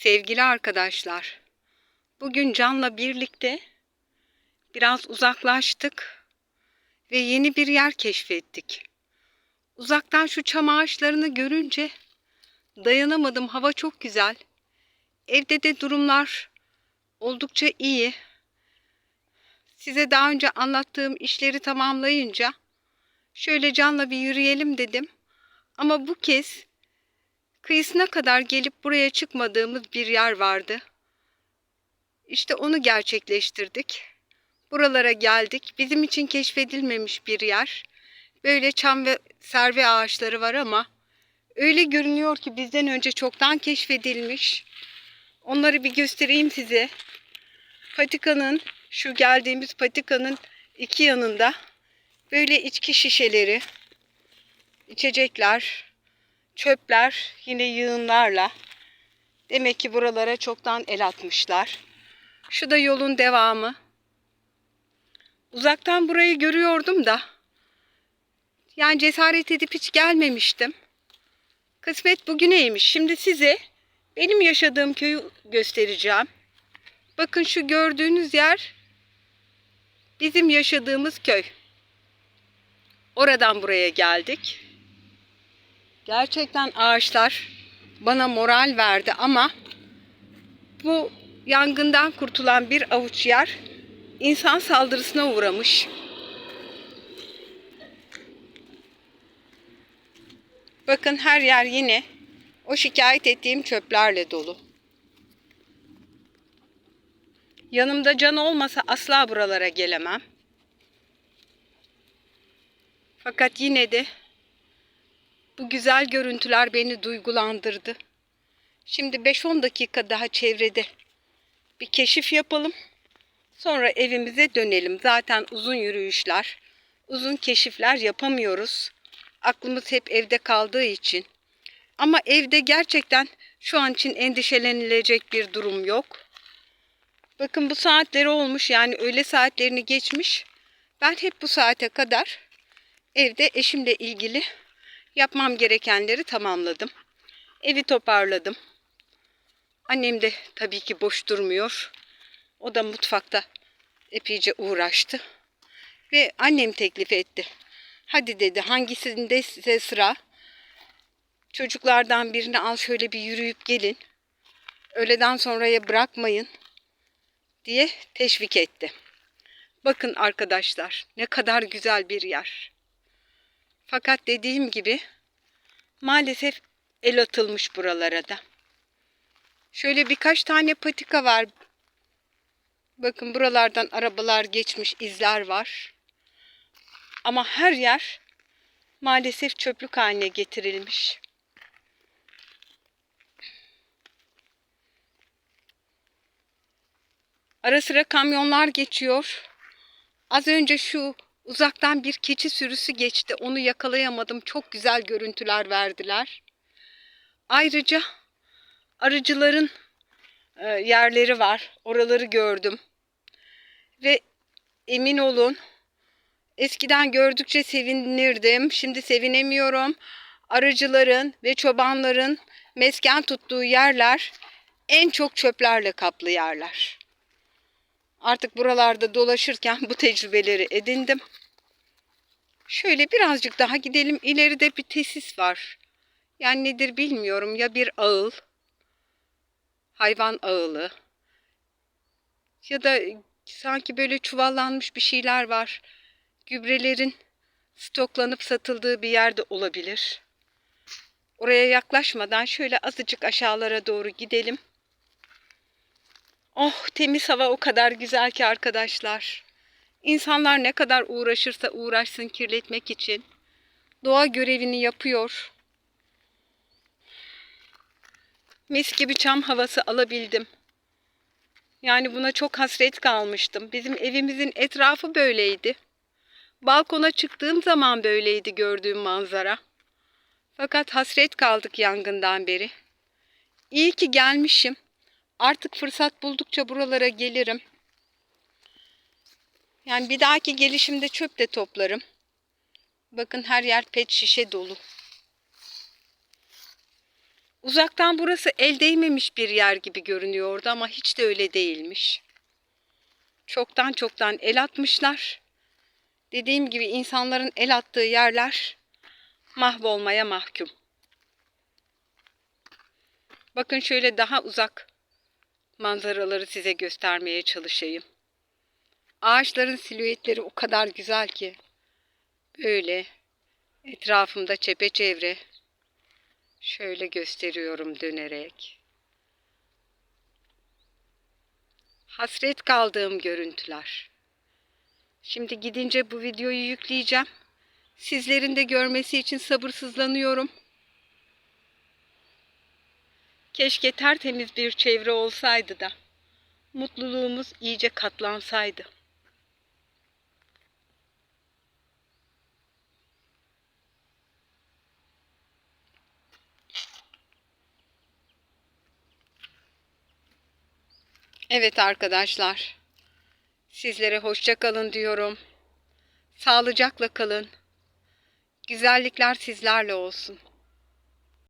Sevgili arkadaşlar, bugün Can'la birlikte biraz uzaklaştık ve yeni bir yer keşfettik. Uzaktan şu çam ağaçlarını görünce dayanamadım. Hava çok güzel. Evde de durumlar oldukça iyi. Size daha önce anlattığım işleri tamamlayınca şöyle Can'la bir yürüyelim dedim. Ama bu kez kıyısına kadar gelip buraya çıkmadığımız bir yer vardı. İşte onu gerçekleştirdik. Buralara geldik. Bizim için keşfedilmemiş bir yer. Böyle çam ve serve ağaçları var ama öyle görünüyor ki bizden önce çoktan keşfedilmiş. Onları bir göstereyim size. Patikanın, şu geldiğimiz patikanın iki yanında böyle içki şişeleri, içecekler, çöpler yine yığınlarla. Demek ki buralara çoktan el atmışlar. Şu da yolun devamı. Uzaktan burayı görüyordum da. Yani cesaret edip hiç gelmemiştim. Kısmet bugüneymiş. Şimdi size benim yaşadığım köyü göstereceğim. Bakın şu gördüğünüz yer bizim yaşadığımız köy. Oradan buraya geldik. Gerçekten ağaçlar bana moral verdi ama bu yangından kurtulan bir avuç yer insan saldırısına uğramış. Bakın her yer yine o şikayet ettiğim çöplerle dolu. Yanımda can olmasa asla buralara gelemem. Fakat yine de bu güzel görüntüler beni duygulandırdı. Şimdi 5-10 dakika daha çevrede bir keşif yapalım. Sonra evimize dönelim. Zaten uzun yürüyüşler, uzun keşifler yapamıyoruz. Aklımız hep evde kaldığı için. Ama evde gerçekten şu an için endişelenilecek bir durum yok. Bakın bu saatleri olmuş yani öğle saatlerini geçmiş. Ben hep bu saate kadar evde eşimle ilgili yapmam gerekenleri tamamladım. Evi toparladım. Annem de tabii ki boş durmuyor. O da mutfakta epeyce uğraştı. Ve annem teklif etti. Hadi dedi hangisinde size sıra? Çocuklardan birini al şöyle bir yürüyüp gelin. Öğleden sonraya bırakmayın diye teşvik etti. Bakın arkadaşlar ne kadar güzel bir yer. Fakat dediğim gibi maalesef el atılmış buralara da. Şöyle birkaç tane patika var. Bakın buralardan arabalar geçmiş izler var. Ama her yer maalesef çöplük haline getirilmiş. Ara sıra kamyonlar geçiyor. Az önce şu uzaktan bir keçi sürüsü geçti. Onu yakalayamadım. Çok güzel görüntüler verdiler. Ayrıca arıcıların e, yerleri var. Oraları gördüm. Ve emin olun eskiden gördükçe sevinirdim. Şimdi sevinemiyorum. Arıcıların ve çobanların mesken tuttuğu yerler en çok çöplerle kaplı yerler. Artık buralarda dolaşırken bu tecrübeleri edindim. Şöyle birazcık daha gidelim. İleride bir tesis var. Yani nedir bilmiyorum. Ya bir ağıl, hayvan ağılı ya da sanki böyle çuvallanmış bir şeyler var. Gübrelerin stoklanıp satıldığı bir yerde olabilir. Oraya yaklaşmadan şöyle azıcık aşağılara doğru gidelim. Oh temiz hava o kadar güzel ki arkadaşlar. İnsanlar ne kadar uğraşırsa uğraşsın kirletmek için doğa görevini yapıyor. Mis gibi çam havası alabildim. Yani buna çok hasret kalmıştım. Bizim evimizin etrafı böyleydi. Balkona çıktığım zaman böyleydi gördüğüm manzara. Fakat hasret kaldık yangından beri. İyi ki gelmişim. Artık fırsat buldukça buralara gelirim. Yani bir dahaki gelişimde çöp de toplarım. Bakın her yer pet şişe dolu. Uzaktan burası el değmemiş bir yer gibi görünüyordu ama hiç de öyle değilmiş. Çoktan çoktan el atmışlar. Dediğim gibi insanların el attığı yerler mahvolmaya mahkum. Bakın şöyle daha uzak manzaraları size göstermeye çalışayım. Ağaçların silüetleri o kadar güzel ki. Böyle etrafımda çepeçevre şöyle gösteriyorum dönerek. Hasret kaldığım görüntüler. Şimdi gidince bu videoyu yükleyeceğim. Sizlerin de görmesi için sabırsızlanıyorum. Keşke tertemiz bir çevre olsaydı da mutluluğumuz iyice katlansaydı. Evet arkadaşlar. Sizlere hoşça kalın diyorum. Sağlıcakla kalın. Güzellikler sizlerle olsun.